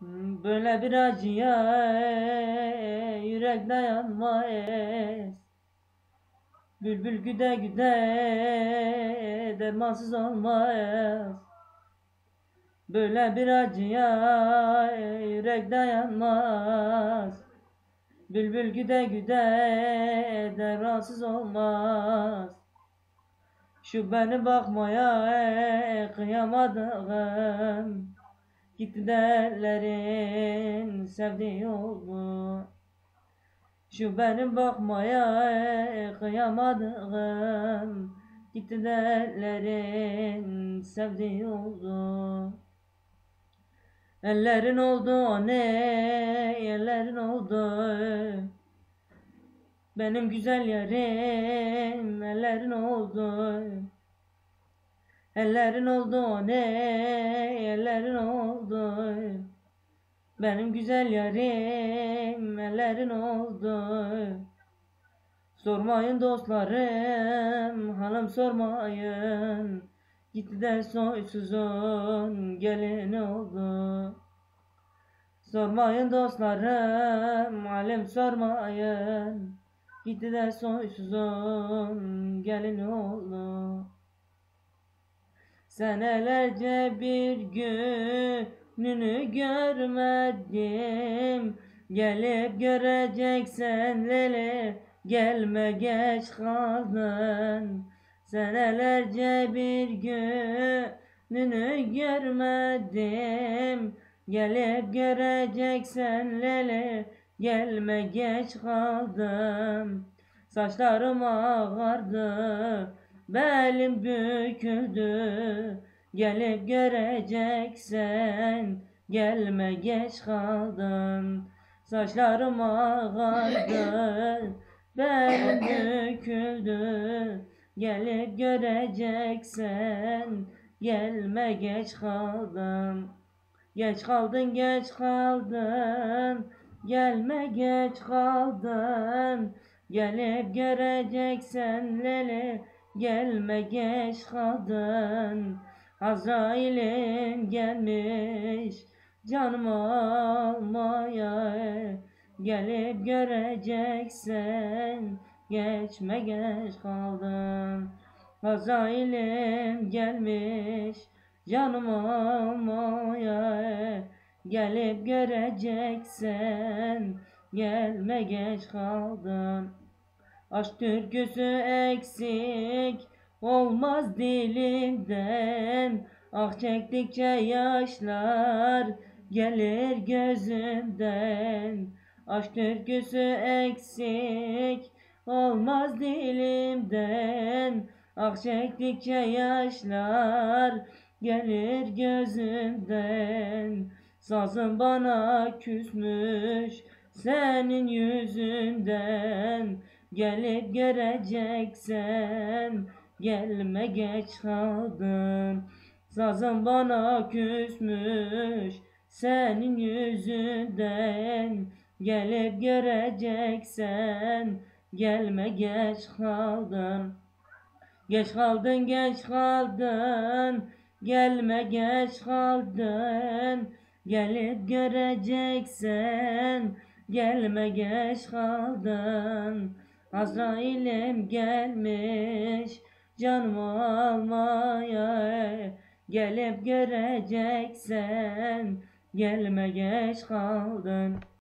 Böyle bir acıya yürek dayanmaz. Bülbül güde güde dermansız olmaz. Böyle bir acıya yürek dayanmaz. Bülbül güde güde dermansız olmaz. Şu beni bakmaya kıyamadığım Gitti derlerin sevdiği oldu. Şu benim bakmaya kıyamadığım Gitti derlerin sevdiği oldu. Ellerin oldu ne ellerin oldu. Benim güzel yarim ellerin oldu Ellerin oldu ne ellerin oldu? Benim güzel yarim ellerin oldu. Sormayın dostlarım halım sormayın. Gitti de soysuzun gelini oldu. Sormayın dostlarım halim sormayın. Gitti de soysuzun gelini oldu Senelerce bir gününü görmedim. Gelip göreceksen lele gelme geç kaldın. Senelerce bir gününü görmedim. Gelip göreceksen lele gelme geç kaldım Saçlarım ağardı Belim büküldü Gelip göreceksen Gelme geç kaldım Saçlarım ağardı Belim büküldü Gelip göreceksen Gelme geç kaldım Geç kaldın geç kaldın Gelme geç kaldın. Gelip göreceksen lele Gelme geç kaldın Azrail'in gelmiş. Canımı almaya Gelip göreceksen Geçme geç kaldın Azrail'in gelmiş. Canımı almaya Gelip göreceksen Gelme geç kaldın Aşk türküsü eksik olmaz dilinden Ah çektikçe yaşlar gelir gözümden. Aşk türküsü eksik olmaz dilimden. Ah çektikçe yaşlar gelir gözümden. Sazım bana küsmüş senin yüzünden Gelip göreceksen gelme geç kaldın Sazım bana küsmüş senin yüzünden. Gelip göreceksen gelme geç kaldın Geç kaldın geç kaldın gelme geç kaldın. Gelip göreceksen gelme geç kaldın Azrail'im gelmiş canımı almaya Gelip göreceksen gelme geç kaldın